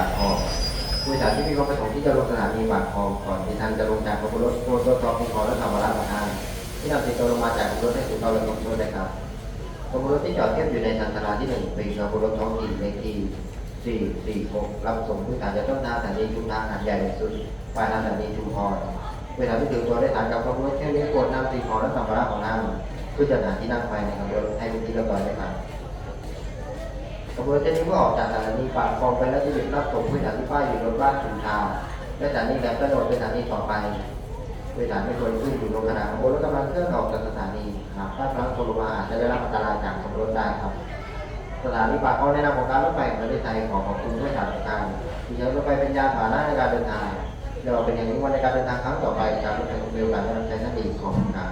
าดคอผู้โดยสารที่มีความประสงค์ที่จะลงสถานีปากคลองก่อนที่ท่านจะลงจากขบวนรถโปรดตรวจสอบสิ่งขอและสัมภาระของท่านที่นำติดตัวลงมาจากขบวนรถให้ถูกต้องและครบถ้วนะครับขบวนรถที่จอดเทียบอยู่ในชานชาลาที่หนึ่งเป็นขบวนรถท้องถิ่นเลขที่446รับส่งผู้โดยสารจากต้นทางสถานีชุมทางหาดใหญ่สุดปลายทางสถานีชุมพรเวลาที่ถึงตัวได้ฐานกับขบวนรถเที่ยวนี้กดนำสิ่งของและสัมภาระของท่านขึ้นจากฐาที่นั่งภายในขบวนรถให้เป็นที่เรียบร้อยนะครับขบวนรถเที่ยวนี้เมื่อออกจากสถานีปากค องไปแล้วที่หยุดรับส่งผู้โดยสารที่ป้ายอยู่รถบ้านชุมทาและสถานีแหลมกระโดดเป็นสถานีต่อไปโดยสารไม่ควรขึ้นอยู่ตรงขณะขบวนรถกำลังเคลื่อนออกจากสถานีหากพลาดพลั้งตกลงมาอาจจะได้รับอันตรายจากขบวนรถได้ครับสถานีปากคลองในนามของการรถไฟแห่งประเทศไทยขอขอบคุณผู้สานการที่ใช้รถไฟเป็นยานพาหนะในการเดินทางเดี๋ยวเราเป็นอย่างนี้วันในการเดินทางครั้งต่อไปการรถไฟคงมีโอกาสได้รับใช้ท่านอีขอบคุณครับ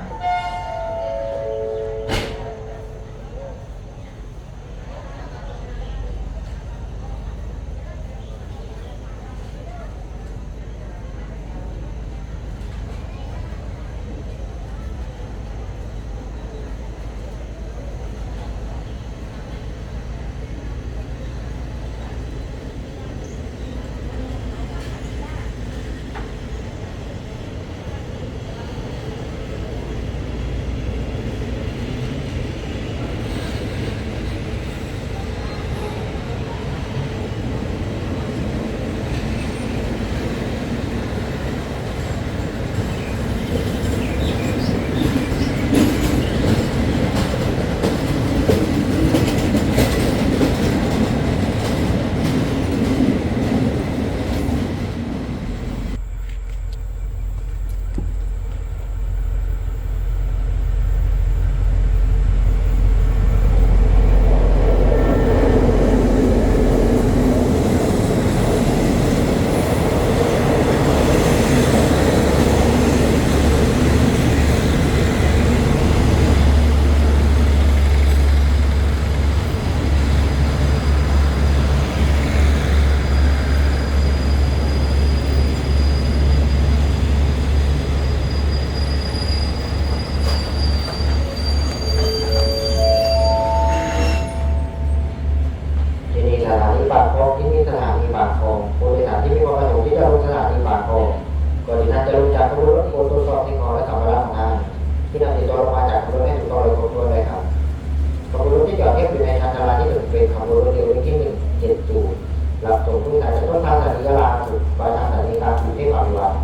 ที่ไหต้นทางไหนยาลาสุดปลายทางไหนมีการอยู่ที่ปฏิวัติ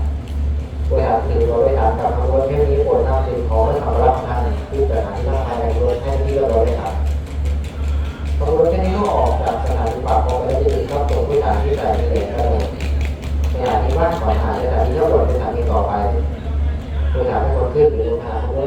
บริหารสื่อบริหารกับขบวนแค่นี้ปวดหน้าสื่อขอให้สำรับท่านที่จะหาที่ร่างกายในรถแค่ที่เราได้หารขบวนแค่นี้ก็ออกจากสถานีปากคองไปที่อื่นก็ตรงที่สถานที่ใดที่เหลือก็เลยสถานีว่านขอนหายสถานีเท่าไหร่สถานีต่อไปบริหารเป็นคนขึ้นหรือลงทาขบวน